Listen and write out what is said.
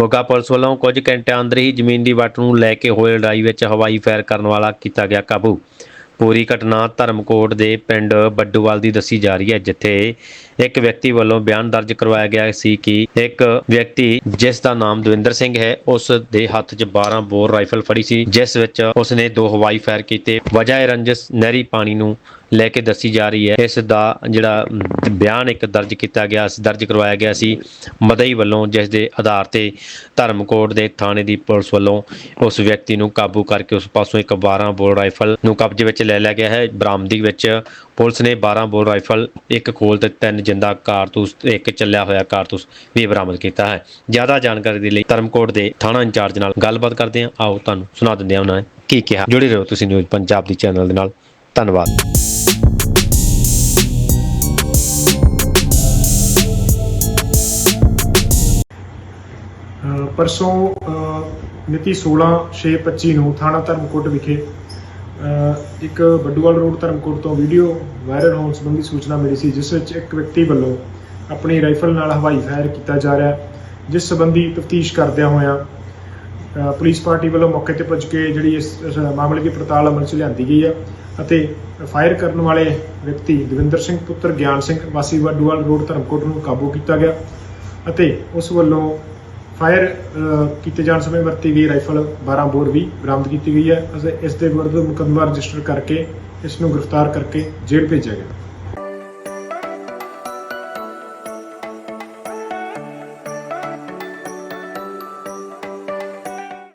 Moga police ਵੱਲੋਂ ਕੁਝ ਘੰਟਿਆਂ ਅੰਦਰ ਹੀ ਜ਼ਮੀਨ ਦੀ ਵੱਟ ਨੂੰ ਲੈ ਕੇ ਹੋਏ ਲੜਾਈ ਵਿੱਚ ਹਵਾਈ ਫਾਇਰ ਕਰਨ ਵਾਲਾ ਕੀਤਾ ਗਿਆ ਕਾਬੂ। ਪੂਰੀ ਘਟਨਾ ਧਰਮਕੋਟ ਦੇ ਪਿੰਡ ਬੱਡੂਵਾਲ ਦੀ ਦੱਸੀ ਜਾ ਰਹੀ ਹੈ, ਜਿੱਥੇ ਇੱਕ ਵਿਅਕਤੀ ਵੱਲੋਂ ਬਿਆਨ ਦਰਜ ਕਰਵਾਇਆ ਗਿਆ ਸੀ ਕਿ ਇੱਕ ਵਿਅਕਤੀ ਜਿਸ ਦਾ ਨਾਮ ਦਵਿੰਦਰ ਸਿੰਘ ਹੈ, ਉਸ ਦੇ ਹੱਥ 'ਚ 12 ਬੋਰ ਰਾਈਫਲ ਫੜੀ ਸੀ, ਜਿਸ ਵਿੱਚ ਉਸ ਨੇ ਦੋ ਹਵਾਈ ਫਾਇਰ ਕੀਤੇ। ਵਜਾਏ ਰੰਜਸ ਨਹਿਰੀ ਪਾਣੀ ਨੂੰ ਲੈ ਕੇ ਦੱਸੀ ਜਾ ਰਹੀ ਹੈ। ਇਸ ਦਾ ਜਿਹੜਾ ਬਿਆਨ ਇੱਕ ਦਰਜ ਕੀਤਾ ਗਿਆ ਸੀ, ਦਰਜ ਕਰਵਾਇਆ ਗਿਆ ਸੀ ਮਦਈ ਵੱਲੋਂ, ਜਿਸ ਦੇ ਆਧਾਰ ਤੇ ਧਰਮਕੋਟ ਦੇ ਥਾਣੇ ਦੀ ਪੁਲਿਸ ਵੱਲੋਂ ਉਸ ਵਿਅਕਤੀ ਨੂੰ ਕਾਬੂ ਕਰਕੇ ਉਸ ਪਾਸੋਂ ਇੱਕ 12 ਬੋਰ ਰਾਈਫਲ ਨੂੰ ਕਬਜ਼ੇ ਵਿੱਚ ਲੈ ਲਿਆ ਗਿਆ ਹੈ। ਬਰਾਮਦੀ ਵਿੱਚ ਪੁਲਿਸ ਨੇ 12 ਬੋਰ ਰਾਈਫਲ, ਇੱਕ ਖੋਲ ਤੇ ਤਿੰਨ ਜਿੰਦਾ ਕਾਰਤੂਸ ਤੇ ਇੱਕ ਚੱਲਿਆ ਹੋਇਆ ਕਾਰਤੂਸ ਵੀ ਬਰਾਮਦ ਕੀਤਾ ਹੈ। ਜ਼ਿਆਦਾ ਜਾਣਕਾਰੀ ਦੇ ਲਈ ਧਰਮਕੋਟ ਦੇ ਥਾਣਾ ਇੰਚਾਰਜ ਨਾਲ ਗੱਲਬਾਤ ਕਰਦੇ ਹਾਂ। ਆਓ ਤੁਹਾਨੂੰ ਸੁਣਾ ਦਿੰਦੇ ਹਾਂ ਉਹਨਾਂ ਨੇ ਕੀ ਕਿਹਾ। ਜੁੜੇ ਰਹੋ ਤੁਸੀਂ ਨਿਊਜ਼ ਪੰਜਾਬ ਦੀ ਚੈਨਲ ਦੇ ਨਾਲ। ਧੰਨਵਾਦ। ਪਰਸੋਂ ਮਿਤੀ 16/6/25 ਨੂੰ ਥਾਣਾ ਧਰਮਕੋਟ ਵਿਖੇ ਇੱਕ ਬੱਡੂਵਾਲ ਰੋਡ ਧਰਮਕੋਟ ਤੋਂ ਵੀਡੀਓ ਵਾਇਰਲ ਹੋਣ ਸੰਬੰਧੀ ਸੂਚਨਾ ਮਿਲੀ ਸੀ, ਜਿਸ ਵਿੱਚ ਇੱਕ ਵਿਅਕਤੀ ਵੱਲੋਂ ਆਪਣੀ ਰਾਈਫਲ ਨਾਲ ਹਵਾਈ ਫਾਇਰ ਕੀਤਾ ਜਾ ਰਿਹਾ ਜਿਸ ਸੰਬੰਧੀ ਤਫਤੀਸ਼ ਕਰਦਿਆਂ ਹੋਇਆਂ ਪੁਲਿਸ ਪਾਰਟੀ ਵੱਲੋਂ ਮੌਕੇ ਤੇ ਪੁੱਜ ਕੇ ਜਿਹੜੀ ਇਸ ਮਾਮਲੇ ਦੀ ਪੜਤਾਲ ਅਮਲ 'ਚ ਲਿਆਂਦੀ ਗਈ ਹੈ ਅਤੇ ਫਾਇਰ ਕਰਨ ਵਾਲੇ ਵਿਅਕਤੀ ਦਵਿੰਦਰ ਸਿੰਘ ਪੁੱਤਰ ਗਿਆਨ ਸਿੰਘ ਵਾਸੀ ਬੱਡੂਵਾਲ ਰੋਡ ਧਰਮਕੋਟ ਨੂੰ ਕਾਬੂ ਕੀਤਾ ਗਿਆ ਅਤੇ ਉਸ ਵੱਲੋਂ ਫਾਇਰ ਕੀਤੇ ਜਾਣ ਸਮੇਂ ਵਰਤੀ ਗਈ ਰਾਈਫਲ 12 ਬੋਰ ਵੀ ਬਰਾਮਦ ਕੀਤੀ ਗਈ ਹੈ। ਅਤੇ ਇਸ ਦੇ ਵਿਰੁੱਧ ਮੁਕੱਦਮਾ ਰਜਿਸਟਰ ਕਰਕੇ, ਇਸ ਨੂੰ ਗ੍ਰਿਫਤਾਰ ਕਰਕੇ ਜੇਲ੍ਹ ਭੇਜਿਆ ਗਿਆ।